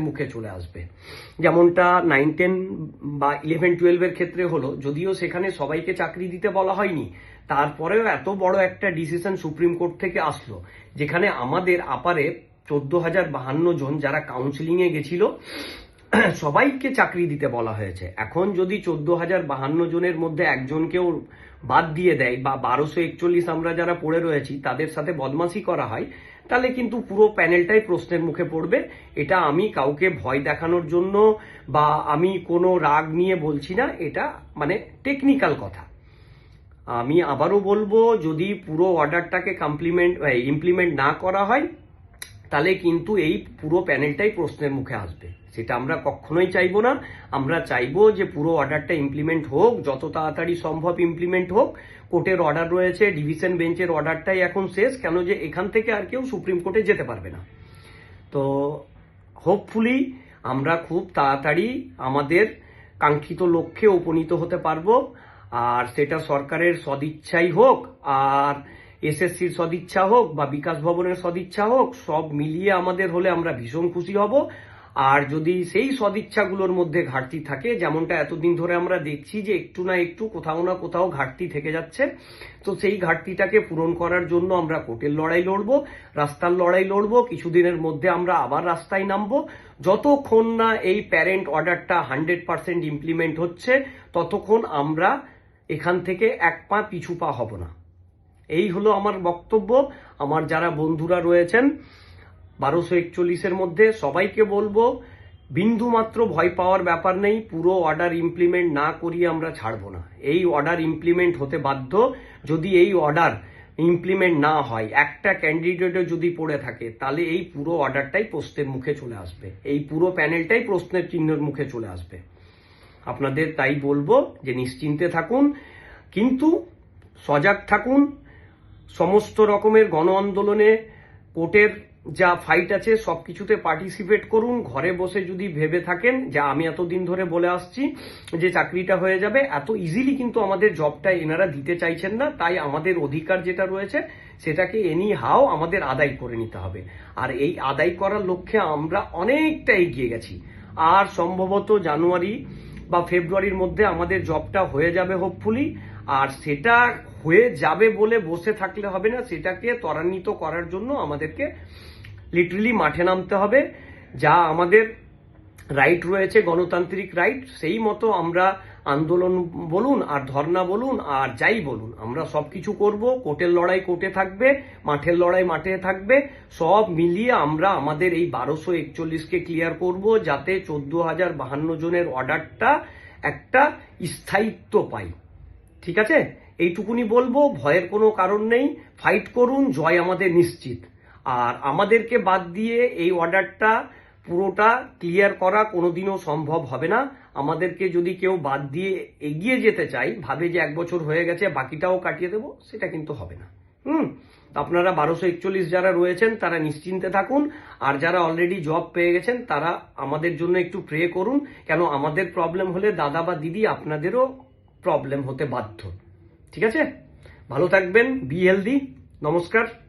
মুখে চলে আসবে। যেমনটা নাইন টেন বা ইলেভেন টুয়েলভের ক্ষেত্রে হলো, যদিও সেখানে সবাইকে চাকরি দিতে বলা হয়নি, তারপরেও এত বড় একটা ডিসিশন সুপ্রিম কোর্ট থেকে আসলো, যেখানে আমাদের আপারে চোদ্দ হাজার বাহান্ন জন যারা কাউন্সিলিং এ গেছিল, সবাইকে চাকরি দিতে বলা হয়েছে। এখন যদি চোদ্দ হাজার বাহান্ন জনের মধ্যে একজনকেও বাদ দিয়ে দেয়, বা বারোশো একচল্লিশ আমরা যারা পড়ে রয়েছি, তাদের সাথে বদমাশি করা হয় তাহলে কিন্তু পুরো প্যানেলটাই প্রশ্নের মুখে পড়বে। এটা আমি কাউকে ভয় দেখানোর জন্য বা আমি কোনো রাগ নিয়ে বলছি না, এটা মানে টেকনিক্যাল কথা। আমি আবারও বলব, যদি পুরো অর্ডারটাকে কমপ্লিমেন্ট ইমপ্লিমেন্ট না করা হয় তাহলে কিন্তু এই পুরো প্যানেলটাই প্রশ্নের মুখে আসবে। সেটা আমরা কখনোই চাইব না। আমরা চাইব যে পুরো অর্ডারটা ইমপ্লিমেন্ট হোক, যত তাড়াতাড়ি সম্ভব ইমপ্লিমেন্ট হোক। কোর্টের অর্ডার রয়েছে, ডিভিশন বেঞ্চের অর্ডারটাই এখন শেষ, কেন যে এখান থেকে আর কেউ সুপ্রিম কোর্টে যেতে পারবে না। তো হোপফুলি আমরা খুব তাড়াতাড়ি আমাদের কাঙ্ক্ষিত লক্ষ্যে উপনীত হতে পারব। আর সেটা সরকারের সদিচ্ছাই হোক, আর এসএসসির সদিচ্ছা হোক বা বিকাশ ভবনের সদিচ্ছা হোক, সব মিলিয়ে আমাদের হলে আমরা ভীষণ খুশি হব। আর যদি সেই সদিচ্ছাগুলোর মধ্যে ঘাটতি থাকে, যেমনটা এতদিন ধরে আমরা দেখছি যে একটু না একটু কোথাও না কোথাও ঘাটতি থেকে যাচ্ছে, তো সেই ঘাটতিটাকে পূরণ করার জন্য আমরা কোর্টের লড়াই লড়ব, রাস্তার লড়াই লড়বো, কিছুদিনের মধ্যে আমরা আবার রাস্তায় নামবো। যতক্ষণ না এই প্যারেন্ট অর্ডারটা হান্ড্রেড পার্সেন্ট ইমপ্লিমেন্ট হচ্ছে, ততক্ষণ আমরা এখান থেকে এক পা পিছু পা হব না। এই হলো আমার বক্তব্য। আমার যারা বন্ধুরা রয়েছেন, বারোশো একচল্লিশের মধ্যে সবাইকে বলব, বিন্দু মাত্র ভয় পাওয়ার ব্যাপার নেই, পুরো অর্ডার ইমপ্লিমেন্ট না করিয়ে আমরা ছাড়বো না। এই অর্ডার ইমপ্লিমেন্ট হতে বাধ্য। যদি এই অর্ডার ইমপ্লিমেন্ট না হয়, একটা ক্যান্ডিডেটও যদি পড়ে থাকে, তাহলে এই পুরো অর্ডারটাই প্রশ্নের মুখে চলে আসবে। এই পুরো প্যানেলটাই প্রশ্নের চিহ্নের মুখে চলে আসবে। আপনাদের তাই বলব যে নিশ্চিন্তে থাকুন, কিন্তু সজাগ থাকুন সমস্ত রকমের গণ আন্দোলনে কোর্টের যা ফাইট আছে সব কিছুতে পার্টিসিপেট করুন। ঘরে বসে যদি ভেবে থাকেন, যা আমি এতদিন ধরে বলে আসছি, যে চাকরিটা হয়ে যাবে, এত ইজিলি কিন্তু আমাদের জবটা এনারা দিতে চাইছেন না। তাই আমাদের অধিকার যেটা রয়েছে, সেটাকে এনি হাও আমাদের আদায় করে নিতে হবে। আর এই আদায় করার লক্ষ্যে আমরা অনেকটা এগিয়ে গেছি। আর সম্ভবত জানুয়ারি বা ফেব্রুয়ারির মধ্যে আমাদের জবটা হয়ে যাবে হোপফুলি আর সেটা হয়ে যাবে বলে বসে থাকলে হবে না, সেটাকে ত্বরান্বিত করার জন্য আমাদেরকে লিটারেলি মাঠে নামতে হবে। যা আমাদের রাইট রয়েছে, গণতান্ত্রিক রাইট সেই মতো আমরা আন্দোলন বলুন আর ধর্ণা বলুন আর যাই বলুন, আমরা সব কিছু করব, কোর্টের লড়াই কোর্টে থাকবে, মাঠের লড়াই মাঠে থাকবে, সব মিলিয়ে আমরা আমাদের এই বারোশো একচল্লিশকে ক্লিয়ার করব, যাতে চোদ্দ হাজার বাহান্ন জনের অর্ডারটা একটা স্থায়িত্ব পাই। ঠিক আছে? এইটুকুনি বলব, ভয়ের কোনো কারণ নেই। ফাইট করুন, জয় আমাদের নিশ্চিত। আর আমাদেরকে বাদ দিয়ে এই অর্ডারটা পুরোটা ক্লিয়ার করা কোনোদিনও সম্ভব হবে না। আমাদেরকে যদি কেউ বাদ দিয়ে এগিয়ে যেতে চাই ভাবে যে এক বছর হয়ে গেছে, বাকিটাও কাটিয়ে দেবো, সেটা কিন্তু হবে না। হুম? আপনারা বারোশো একচল্লিশ যারা রয়েছেন, তারা নিশ্চিন্তে থাকুন। আর যারা অলরেডি জব পেয়ে গেছেন, তারা আমাদের জন্য একটু প্রে করুন। কেন, আমাদের প্রবলেম হলে দাদা বা দিদি আপনাদেরও প্রবলেম হতে বাধ্য। ঠিক আছে? ভালো থাকবেন বি হেলদি নমস্কার।